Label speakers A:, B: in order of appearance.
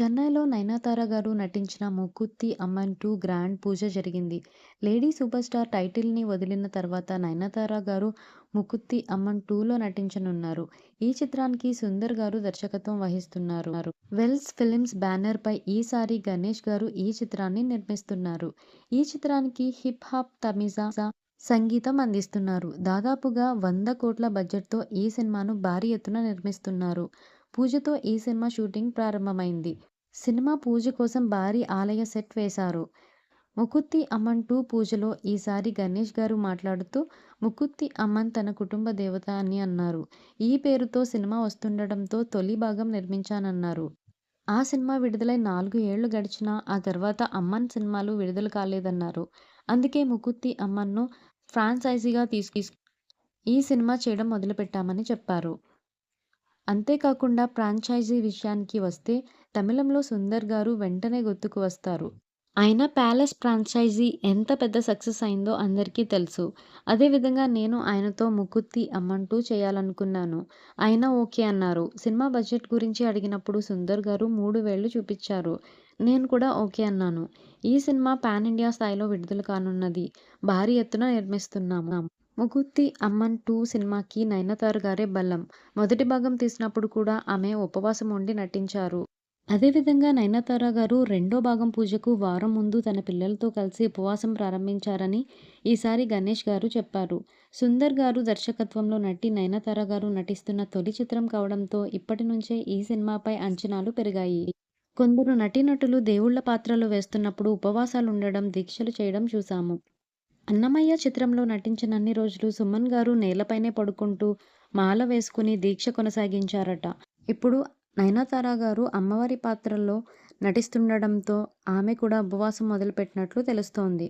A: చెన్నైలో నయనతార గారు నటించిన ముకుత్తి అమ్మన్ టూ గ్రాండ్ పూజ జరిగింది. లేడీ సూపర్ స్టార్ టైటిల్‌ని వదిలిన తర్వాత నయనతార గారు ముకుత్తి అమ్మన్ టూలో నటించనున్నారు. ఈ చిత్రానికి సుందర్ గారు దర్శకత్వం వహిస్తున్నారు. వెల్స్ ఫిలిమ్స్ బ్యానర్ పై ఈసారి గణేష్ గారు ఈ చిత్రాన్ని నిర్మిస్తున్నారు. ఈ చిత్రానికి హిప్ హాప్ తమిజా సంగీతం అందిస్తున్నారు. దాదాపుగా వంద కోట్ల బడ్జెట్‌తో ఈ సినిమాను భారీ ఎత్తున నిర్మిస్తున్నారు. పూజతో ఈ సినిమా షూటింగ్ ప్రారంభమైంది. సినిమా పూజ కోసం భారీ ఆలయ సెట్ వేశారు. ముకుత్తి అమ్మన్ టూ పూజలో ఈసారి గణేష్ గారు మాట్లాడుతూ ముకుత్తి అమ్మన్ తన కుటుంబ దేవత అని అన్నారు. ఈ పేరుతో సినిమా వస్తుండటంతో తొలి భాగం నిర్మించానన్నారు. ఆ సినిమా విడుదలై నాలుగు ఏళ్ళు గడిచినా ఆ తర్వాత అమ్మన్ సినిమాలు విడుదల కాలేదన్నారు. అందుకే ముకుత్తి అమ్మన్'ను ఫ్రాంచైజీగా తీసుకు ఈ సినిమా చేయడం మొదలుపెట్టామని చెప్పారు. అంతేకాకుండా ఫ్రాంచైజీ విషయానికి వస్తే తమిళంలో సుందర్ గారు వెంటనే గుర్తుకు వస్తారు. ఆయన 'ప్యాలెస్' ఫ్రాంచైజీ ఎంత పెద్ద సక్సెస్ అయిందో అందరికీ తెలుసు. అదే విధంగా నేను ఆయనతో ముకుత్తి అమ్మంటూ చేయాలనుకున్నాను. ఆయన ఓకే అన్నారు. సినిమా బడ్జెట్ గురించి అడిగినప్పుడు సుందర్ గారు మూడు వేళ్ళు చూపించారు. నేను కూడా ఓకే అన్నాను. ఈ సినిమా పాన్ ఇండియా స్థాయిలో విడుదల కానున్నది. భారీ ఎత్తున నిర్మిస్తున్నాము ముగుత్తి అమ్మన్ టూ సినిమాకి నయనతార గారే బలం. మొదటి భాగం తీసినప్పుడు కూడా ఆమె ఉపవాసం ఉండి నటించారు. అదేవిధంగా నయనతార గారు రెండో భాగం పూజకు వారం ముందు తన పిల్లలతో కలిసి ఉపవాసం ప్రారంభించారని ఈసారి గణేష్ గారు చెప్పారు. సుందర్ గారు దర్శకత్వంలో నటి నయనతార గారు నటిస్తున్న తొలి చిత్రం కావడంతో ఇప్పటి నుంచే ఈ సినిమాపై అంచనాలు పెరిగాయి. కొందరు నటీనటులు దేవుళ్ళ పాత్రలు వేస్తున్నప్పుడు ఉపవాసాలుండడం, దీక్షలు చేయడం చూశాము. అన్నమయ్య చిత్రంలో నటించినన్ని రోజులు సుమన్ గారు నేలపైనే పడుకుంటూ మాల వేసుకుని దీక్ష కొనసాగించారట. ఇప్పుడు నయనతార గారు అమ్మవారి పాత్రలో నటిస్తుండటంతో ఆమె కూడా ఉపవాసం మొదలుపెట్టినట్లు తెలుస్తోంది.